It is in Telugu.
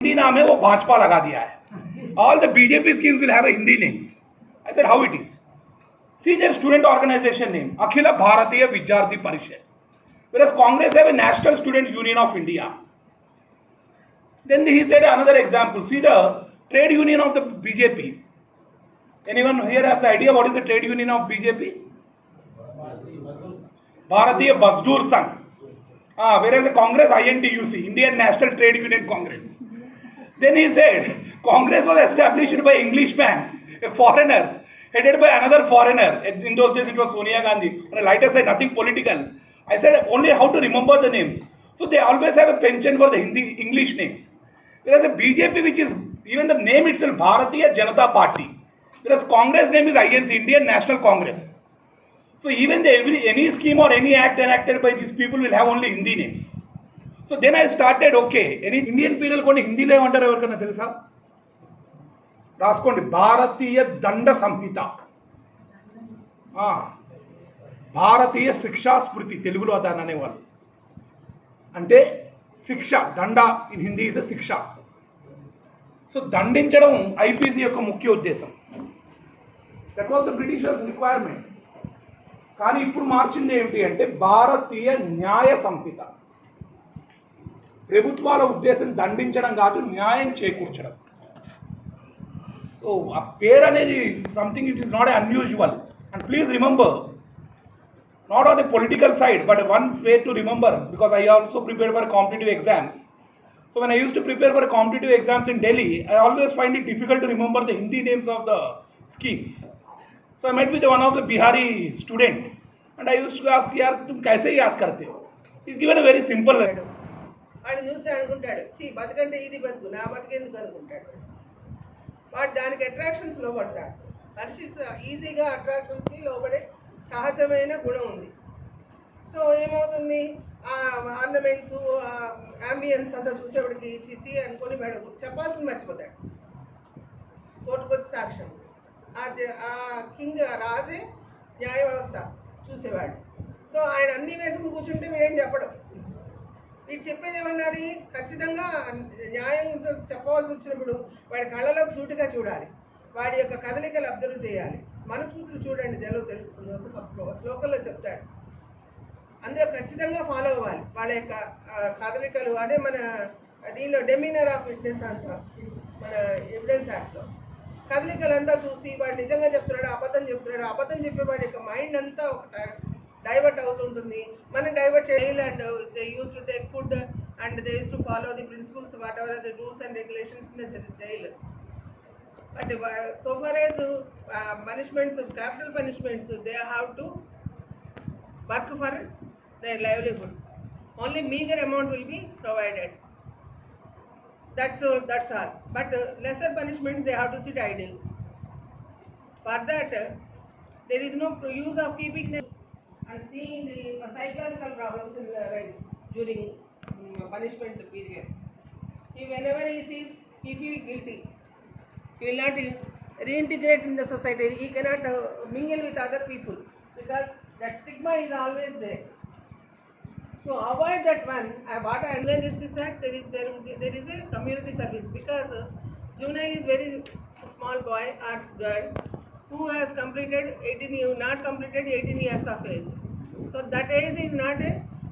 हिंदी नाम है, वो भाजपा लगा दिया है। All the BJP scheme will have Hindi names I said how it is see the student organisation name Akhil Bharatiya Vidyarthi Parishad फिर कांग्रेस है national student union of India then he said another example see the trade union of the BJP anyone here has idea what is the trade union of BJP Bharatiya Mazdoor Sangh हाँ whereas Congress I N T U C Indian national trade union Congress Then he said, Congress was established by Englishman, a foreigner, headed by another foreigner. In those days it was Sonia Gandhi. On a lighter side, nothing political. I said only how to remember the names. So they always have a penchant for the Hindi English names. Whereas the BJP, which is even the name itself, Bharatiya Janata Party. Whereas Congress name is INC, Indian National Congress. So even the, any scheme or any act enacted by these people will have only Hindi names. So then I started okay any Indian penal కొన్ని హిందీలో ఏమంటారు ఎవరికైనా తెలుసా? రాసుకోండి. భారతీయ దండ సంహిత. భారతీయ శిక్షా స్మృతి తెలుగులో దాన్ని అనేవాళ్ళు. అంటే శిక్ష దండ ఇన్ హిందీ ఇస్ శిక్ష. సో దండించడం ఐపీసీ యొక్క ముఖ్య ఉద్దేశం. That was the Britishers requirement కానీ ఇప్పుడు మార్చింది ఏమిటి అంటే భారతీయ న్యాయ సంహిత. ప్రభుత్వాల ఉద్దేశం దండించడం కాదు న్యాయం చేకూర్చడం సో ఆ పేరు అనేది something it is not unusual and please remember not on the political side, but one way to remember because I also prepare for competitive exams. So when I used to prepare for competitive exams in Delhi, I always find it difficult to remember the Hindi names of the schemes. So I met with one of the Bihari student and I used to ask, "Yaar, tum kaise yaad karte ho?" He's given a very simple. వాడు చూస్తే అనుకుంటాడు చీ బతుకంటే ఇది బతుకు నా బతికేందుకు అనుకుంటాడు? వాడు దానికి అట్రాక్షన్స్ లోపడతాడు మనిషి ఈజీగా అట్రాక్షన్స్కి లోపడే సహజమైన గుణం ఉంది. సో ఏమవుతుంది? ఆ ఆర్నమెంట్స్ అంబియన్స్ అంతా చూసేవాడికి చిచి అనుకొని మేడం చెప్పాల్సింది మర్చిపోతాడు. కోర్టుకొచ్చి సాక్ష్యం. ఆ కింగ్ రాజే న్యాయ వ్యవస్థ చూసేవాడు. సో ఆయన అన్ని వేసుకుని కూర్చుంటే మీరేం చెప్పడం. వీడు చెప్పేది ఏమన్నారు ఖచ్చితంగా న్యాయం చెప్పవలసి వచ్చినప్పుడు వాడి కళ్ళలోకి సూటిగా చూడాలి. వాడి యొక్క కదలికలు అబ్జర్వ్ చేయాలి. మనస్ఫూర్తులు చూడండి తెలుగు తెలుస్తుంది ఒక శ్లోకంలో చెప్తాడు. అందులో ఖచ్చితంగా ఫాలో అవ్వాలి. వాళ్ళ యొక్క కదలికలు అదే మన దీనిలో డెమినర్ ఆఫ్ ఫిట్నెస్ అంటాం. మన ఎవిడెన్స్ యాక్ట్లో. కదలికలంతా చూసి వాడు నిజంగా చెప్తున్నాడు అబద్ధం చెప్తున్నాడు అబద్ధం చెప్పే వాడి యొక్క మైండ్ అంతా ఒక డైవర్ట్ అవుతుంటుంది మనం డైవర్ట్ చేయాలి and they use to take food and they use to follow the principles whatever the rules and regulations in the jail but so far as punishments capital punishments they have to work for their livelihood. Only meager amount will be provided. That's all. That's all. But uh, lesser punishment they have to sit idle. For that, uh, there is no use of keeping them and seeing the psychological problems in the rise during um, punishment period. If whenever he sees, he feels guilty. He will not reintegrate in the society. He cannot uh, mingle with other people because that stigma is always there. So avoid that one. Uh, what I learned is that there is there, there is a community service because uh, is very small boy or girl who has completed 18 years, not completed 18 years of age. So that age not a